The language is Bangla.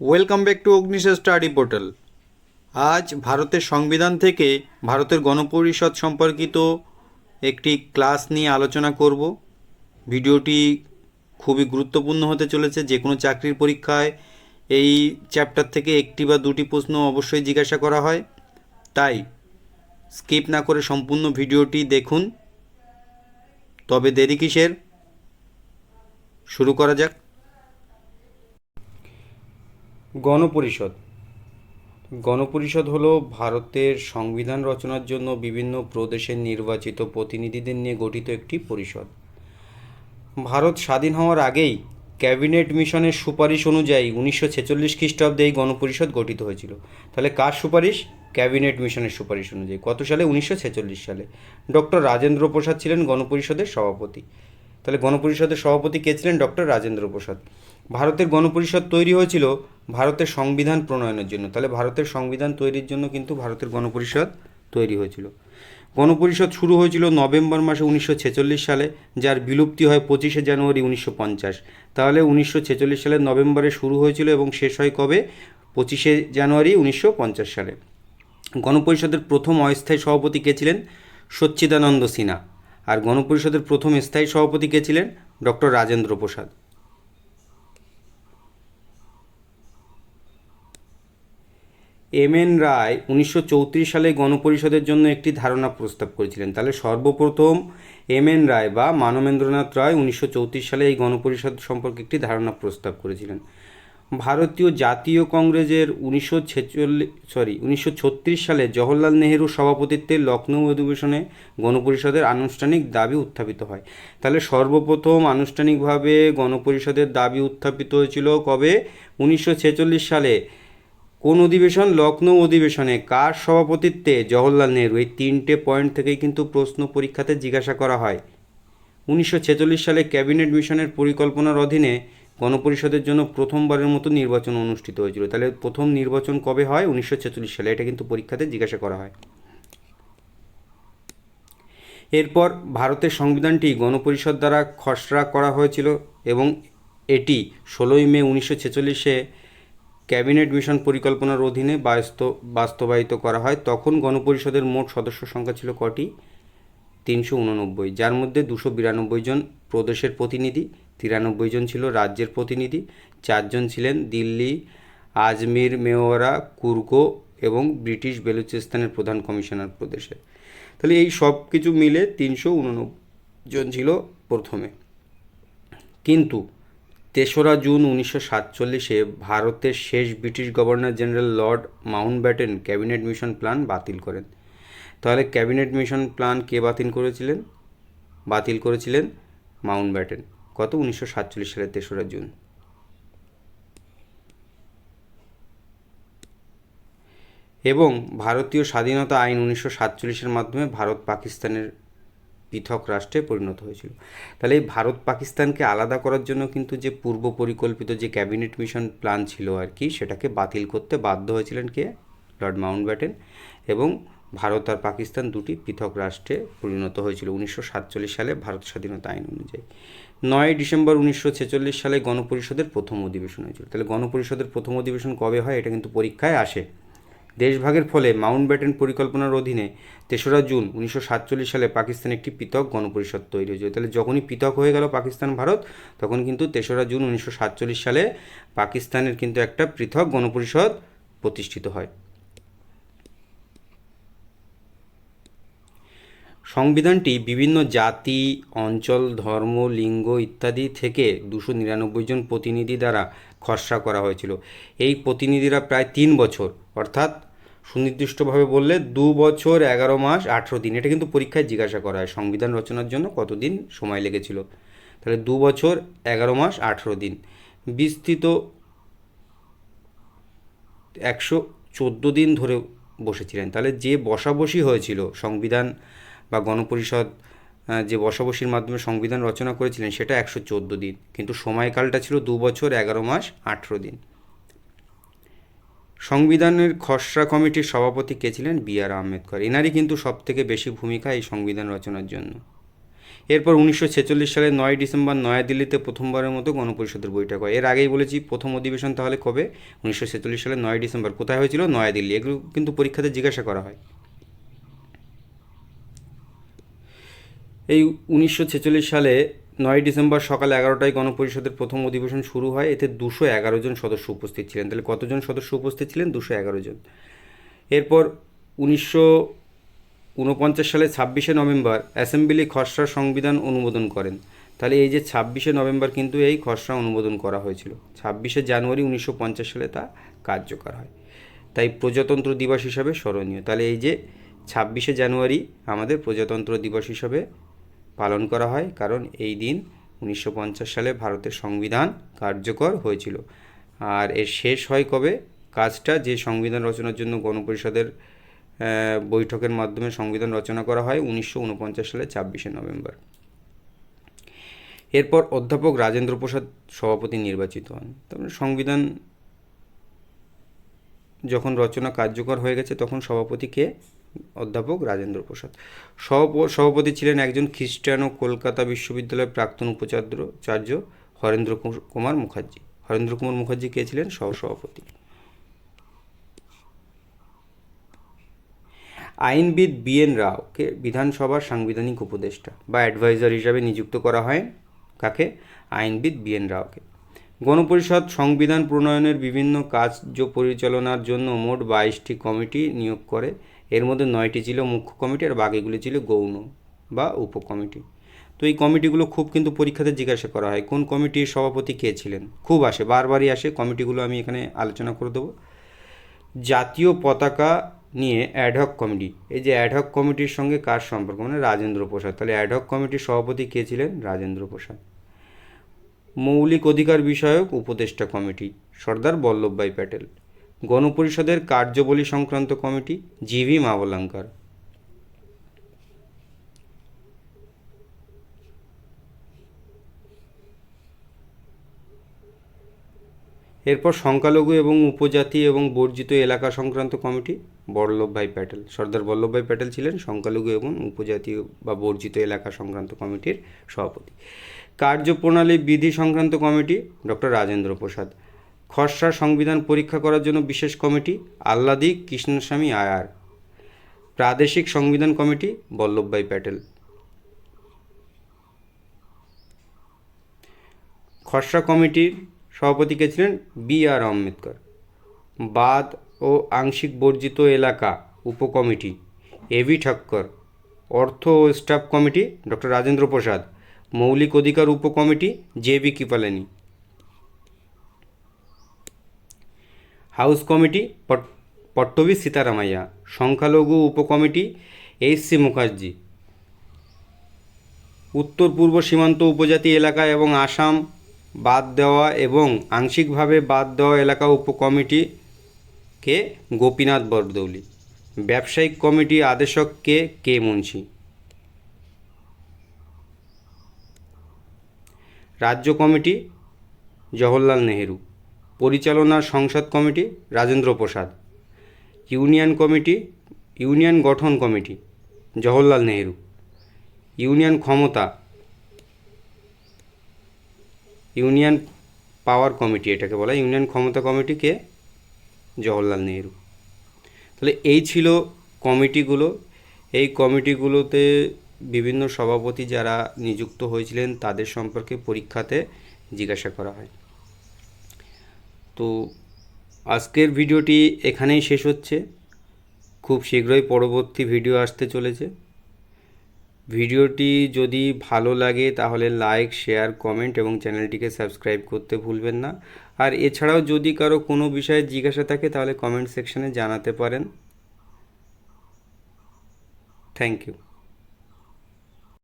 Welcome back to Agnish study portal আজ ভারতের সংবিধান থেকে ভারতের গণপরিষদ সম্পর্কিত একটি ক্লাস নিয়ে আলোচনা করব। ভিডিওটি খুবই গুরুত্বপূর্ণ হতে চলেছে। যে কোনো চাকরির পরীক্ষায় এই চ্যাপ্টার থেকে একটি বা দুটি প্রশ্ন অবশ্যই জিজ্ঞাসা করা হয়। তাই স্কিপ না করে সম্পূর্ণ ভিডিওটি দেখুন। তবে দেরি কিসের? শুরু করা যাক। গণপরিষদ। গণপরিষদ হলো ভারতের সংবিধান রচনার জন্য বিভিন্ন প্রদেশের নির্বাচিত প্রতিনিধিদের নিয়ে গঠিত একটি পরিষদ। ভারত স্বাধীন হওয়ার আগেই ক্যাবিনেট মিশনের সুপারিশ অনুযায়ী উনিশশো ছেচল্লিশ খ্রিস্টাব্দে এই গণপরিষদ গঠিত হয়েছিল। তাহলে কার সুপারিশ? ক্যাবিনেট মিশনের সুপারিশ অনুযায়ী। কত সালে? উনিশশো ছেচল্লিশ সালে। ডক্টর রাজেন্দ্র প্রসাদ ছিলেন গণপরিষদের সভাপতি। তাহলে গণপরিষদের সভাপতি কে ছিলেন? ডক্টর রাজেন্দ্র প্রসাদ। ভারতের গণপরিষদ তৈরি হয়েছিল ভারতের সংবিধান প্রণয়নের জন্য। তাহলে ভারতের সংবিধান তৈরির জন্য কিন্তু ভারতের গণপরিষদ তৈরি হয়েছিল। গণপরিষদ শুরু হয়েছিল নভেম্বর মাসে উনিশশো ছেচল্লিশ সালে, যার বিলুপ্তি হয় পঁচিশে জানুয়ারি উনিশশো পঞ্চাশ। তাহলে উনিশশো সালের নভেম্বরে শুরু হয়েছিল এবং শেষ হয় কবে? পঁচিশে জানুয়ারি উনিশশো পঞ্চাশ সালে। গণপরিষদের প্রথম অস্থায়ী সভাপতি কে ছিলেন? সচ্চিদানন্দ সিনহা। আর গণপরিষদের প্রথম স্থায়ী সভাপতি কে ছিলেন? Doctor Rajendra Prasad. M N Roy উনিশশো চৌত্রিশ সালে গণপরিষদের জন্য একটি ধারণা প্রস্তাব করেছিলেন। তাহলে সর্বপ্রথম এম এন রায় বা মানবেন্দ্রনাথ রায় উনিশশো চৌত্রিশ সালে এই গণপরিষদ সম্পর্কে একটি ধারণা প্রস্তাব করেছিলেন। ভারতীয় জাতীয় কংগ্রেসের উনিশশো ছেচল্লিশ সরি উনিশশো ছত্রিশ সালে জওহরলাল নেহেরুর সভাপতিত্বে লখনৌ অধিবেশনে গণপরিষদের আনুষ্ঠানিক দাবি উত্থাপিত হয়। তাহলে সর্বপ্রথম আনুষ্ঠানিকভাবে গণপরিষদের দাবি উত্থাপিত হয়েছিল কবে? উনিশশো ছেচল্লিশ সালে কোন অধিবেশন? লখনৌ অধিবেশনে কার সভাপতিত্বে? জওহরলাল নেহরু। এই তিনটে পয়েন্ট থেকেই কিন্তু প্রশ্ন পরীক্ষাতে জিজ্ঞাসা করা হয়। উনিশশো ছেচল্লিশ সালে ক্যাবিনেট মিশনের পরিকল্পনার অধীনে গণপরিষদের জন্য প্রথমবারের মতো নির্বাচন অনুষ্ঠিত হয়েছিল। তাহলে প্রথম নির্বাচন কবে হয়? উনিশশো ছেচল্লিশ সালে। এটা কিন্তু পরীক্ষাতে জিজ্ঞাসা করা হয়। এরপর ভারতের সংবিধানটি গণপরিষদ দ্বারা খসড়া করা হয়েছিল এবং এটি ষোলোই মে উনিশশো ছেচল্লিশে ক্যাবিনেট মিশন পরিকল্পনার অধীনে বাস্ত বাস্তবায়িত করা হয়। তখন গণপরিষদের মোট সদস্য সংখ্যা ছিল কটি? তিনশো উননব্বই। যার মধ্যে দুশো বিরানব্বই জন প্রদেশের প্রতিনিধি, তিরানব্বই জন ছিল রাজ্যের প্রতিনিধি চারজন ছিলেন দিল্লি, আজমির মেওয়ারা কুর্গো এবং ব্রিটিশ বেলুচিস্তানের প্রধান কমিশনার প্রদেশে। তাহলে এই সব কিছু মিলে তিনশো উননব্বই জন ছিল প্রথমে। কিন্তু তেসরা জুন উনিশশো সাতচল্লিশে ভারতের শেষ British governor general Lord Mountbatten cabinet mission plan বাতিল করেন। তাহলে ক্যাবিনেট মিশন প্ল্যান কে বাতিল করেছিলেন? বাতিল করেছিলেন মাউন্টব্যাটেন। কত? উনিশশো সাতচল্লিশ সালের তেসরা জুন। এবং ভারতীয় স্বাধীনতা আইন উনিশশো সাতচল্লিশের মাধ্যমে ভারত পাকিস্তানের পৃথক রাষ্ট্রে পরিণত হয়েছিল। তাহলে এই ভারত পাকিস্তানকে আলাদা করার জন্য কিন্তু যে পূর্ব পরিকল্পিত যে ক্যাবিনেট মিশন প্ল্যান ছিল আর কি, সেটাকে বাতিল করতে বাধ্য হয়েছিলেন কে? Lord Mountbatten. এবং ভারত আর পাকিস্তান দুটি পৃথক রাষ্ট্রে পরিণত হয়েছিল উনিশশো সাতচল্লিশ সালে ভারত স্বাধীনতা আইন অনুযায়ী। নয় ডিসেম্বর উনিশশো ছেচল্লিশ সালে গণপরিষদের প্রথম অধিবেশন হয়েছিল। তাহলে গণপরিষদের প্রথম অধিবেশন কবে হয়? এটা কিন্তু পরীক্ষায় আসে। দেশভাগের ফলে মাউন্টব্যাটেন পরিকল্পনার অধীনে তেসরা জুন উনিশশো সাতচল্লিশ সালে পাকিস্তান একটি পৃথক গণপরিষদ তৈরি হয়েছিল। তাহলে যখনই পৃথক হয়ে গেল পাকিস্তান, ভারত, তখন কিন্তু তেসরা জুন উনিশশো সাতচল্লিশ সালে পাকিস্তানের কিন্তু একটা পৃথক গণপরিষদ প্রতিষ্ঠিত হয়। সংবিধানটি বিভিন্ন জাতি, অঞ্চল, ধর্ম, লিঙ্গ ইত্যাদি থেকে দুশো নিরানব্বই জন প্রতিনিধি দ্বারা খসড়া করা হয়েছিল। এই প্রতিনিধিরা প্রায় তিন বছর, অর্থাৎ সুনির্দিষ্টভাবে বললে দু বছর, এগারো মাস, আঠেরো দিন। এটা কিন্তু পরীক্ষায় জিজ্ঞাসা করা হয়, সংবিধান রচনার জন্য কতদিন সময় লেগেছিল। তাহলে দু বছর, এগারো মাস, আঠেরো দিন। বিস্তৃত একশো চোদ্দ দিন ধরে বসেছিলেন। তাহলে যে বসাবসি হয়েছিল সংবিধান বা গণপরিষদ যে বসাবসির মাধ্যমে সংবিধান রচনা করেছিলেন, সেটা একশো চোদ্দ দিন। কিন্তু সময়কালটা ছিল দু বছর, এগারো মাস, আঠেরো দিন। সংবিধানের খসড়া কমিটির সভাপতি কে ছিলেন বি আর আম্বেদকর এনারই কিন্তু সব থেকে বেশি ভূমিকা এই সংবিধান রচনার জন্য। এরপর উনিশশো ছেচল্লিশ সালে নয় ডিসেম্বর নয়াদিল্লিতে প্রথমবারের মতো গণপরিষদের বৈঠক হয়। এর আগেই বলেছি, প্রথম অধিবেশন তাহলে কবে? উনিশশো ছেচল্লিশ সালে নয় ডিসেম্বর। কোথায় হয়েছিল? নয়াদিল্লি। এগুলো কিন্তু পরীক্ষাতে জিজ্ঞাসা করা হয়। এই উনিশশো ছেচল্লিশ সালে নয় ডিসেম্বর সকাল এগারোটায় গণপরিষদের প্রথম অধিবেশন শুরু হয়। এতে দুশো এগারো জন সদস্য উপস্থিত ছিলেন। তাহলে কতজন সদস্য উপস্থিত ছিলেন? দুশো এগারো জন। এরপর উনিশশো উনপঞ্চাশ সালে ছাব্বিশে নভেম্বর অ্যাসেম্বলি খসড়া সংবিধান অনুমোদন করেন। তাহলে এই যে ছাব্বিশে নভেম্বর কিন্তু এই খসড়া অনুমোদন করা হয়েছিল। ছাব্বিশে জানুয়ারি উনিশশো পঞ্চাশ সালে তা কার্যকর হয়। তাই প্রজাতন্ত্র দিবস হিসাবে স্মরণীয়। তাহলে এই যে ছাব্বিশে জানুয়ারি আমাদের প্রজাতন্ত্র দিবস হিসাবে পালন করা হয়, কারণ এই দিন উনিশশো পঞ্চাশ সালে ভারতের সংবিধান কার্যকর হয়েছিল। আর এর শেষ হয় কবে? কাজটা যে সংবিধান রচনার জন্য গণপরিষদের বৈঠকের মাধ্যমে সংবিধান রচনা করা হয় উনিশশো উনপঞ্চাশ সালে ছাব্বিশে নভেম্বর। এরপর অধ্যাপক রাজেন্দ্র প্রসাদ সভাপতি নির্বাচিত হন। তারপরে সংবিধান যখন রচনা কার্যকর হয়ে গেছে, তখন সভাপতি কে? অধ্যাপক রাজেন্দ্র প্রসাদ। সভাপতি ছিলেন একজন খ্রিস্টান ও কলকাতা বিশ্ববিদ্যালয়ের প্রাক্তন উপাচার্য চার্য হরেন্দ্র কুমার মুখার্জি। হরেন্দ্র কুমার মুখার্জি কে ছিলেন? সহসভাপতি। আইনবিদ বি এন রাওকে বিধানসভার সাংবিধানিক উপদেষ্টা বা অ্যাডভাইজার হিসাবে নিযুক্ত করা হয় কাকে? আইনবিদ বি এন রাওকে। গণপরিষদ সংবিধান প্রণয়নের বিভিন্ন কার্য পরিচালনার জন্য মোট বাইশটি কমিটি নিয়োগ করে এর মধ্যে নয়টি ছিল মুখ্য কমিটি আর বাকিগুলি ছিল গৌণ বা উপকমিটি। তো এই কমিটিগুলো খুব কিন্তু পরীক্ষাতে জিজ্ঞাসা করা হয়, কোন কমিটির সভাপতি কে ছিলেন? খুব আসে, বারবারই আসে, কমিটিগুলো আমি এখানে আলোচনা করে দেবো। জাতীয় পতাকা নিয়ে অ্যাডহক কমিটি এই যে অ্যাডহক কমিটির সঙ্গে কার সম্পর্ক? মানে রাজেন্দ্র প্রসাদ। তাহলে অ্যাডহক কমিটির সভাপতি কে ছিলেন? রাজেন্দ্র প্রসাদ। মৌলিক অধিকার বিষয়ক উপদেষ্টা কমিটি, সর্দার বল্লভভাই প্যাটেল। গণপরিষদের কার্যবলী সংক্রান্ত কমিটি জিভি মাবলাঙ্কার। এরপর সংখ্যালঘু এবং উপজাতি এবং বর্জিত এলাকা সংক্রান্ত কমিটি বল্লভভাই প্যাটেল। সর্দার বল্লভভাই প্যাটেল ছিলেন সংখ্যালঘু এবং উপজাতি বা বর্জিত এলাকা সংক্রান্ত কমিটির সভাপতি। কার্যপ্রণালী বিধি সংক্রান্ত কমিটি ডক্টর রাজেন্দ্র প্রসাদ। খসড়া সংবিধান পরীক্ষা করার জন্য বিশেষ কমিটি আহ্লাদি কৃষ্ণস্বামী আয়ার। প্রাদেশিক সংবিধান কমিটি বল্লভভাই প্যাটেল। খসড়া কমিটির সভাপতি কে ছিলেন বি আর আম্বেদকর। বাদ ও আংশিক বর্জিত এলাকা উপকমিটি এবি ঠক্কর। অর্থ ও staff committee doctor Rajendra Prasad. মৌলিক অধিকার উপকমিটি J B Kripalani. House committee পট- পট্টবী সীতারামাইয়া, সংখ্যালঘু উপকমিটি এইচ সি মুখার্জি। উত্তর পূর্ব সীমান্ত উপজাতি এলাকা এবং আসাম বাদ দেওয়া এবং আংশিকভাবে বাদ দেওয়া এলাকা উপকমিটি কে? গোপীনাথ বরদৌলি। ব্যবসায়িক কমিটি আদেশক কে? কে মুন্সি। রাজ্য কমিটি জওহরলাল নেহেরু। পরিচালনা সংসদ committee Rajendra Prasad, union committee, union গঠন কমিটি, জওহরলাল নেহেরু, ইউনিয়ন ক্ষমতা, ইউনিয়ন পাওয়ার কমিটি এটাকে বলা। ইউনিয়ন ক্ষমতা কমিটি কে জওহরলাল নেহেরু তাহলে এই ছিল কমিটিগুলো এই কমিটিগুলোতে বিভিন্ন সভাপতি যারা নিযুক্ত হয়েছিলেন, তাদের সম্পর্কে পরীক্ষাতে জিজ্ঞাসা করা হয় তো আজকের ভিডিওটি এখানেই শেষ হচ্ছে। খুব শীঘ্রই পরবর্তী ভিডিও আসতে চলেছে। ভিডিওটি যদি ভালো লাগে তাহলে লাইক, শেয়ার, কমেন্ট এবং চ্যানেলটিকে সাবস্ক্রাইব করতে ভুলবেন না। আর এছাড়াও যদি কারও কোনো বিষয়ে জিজ্ঞাসা থাকে তাহলে কমেন্ট সেকশনে জানাতে পারেন। Thank you.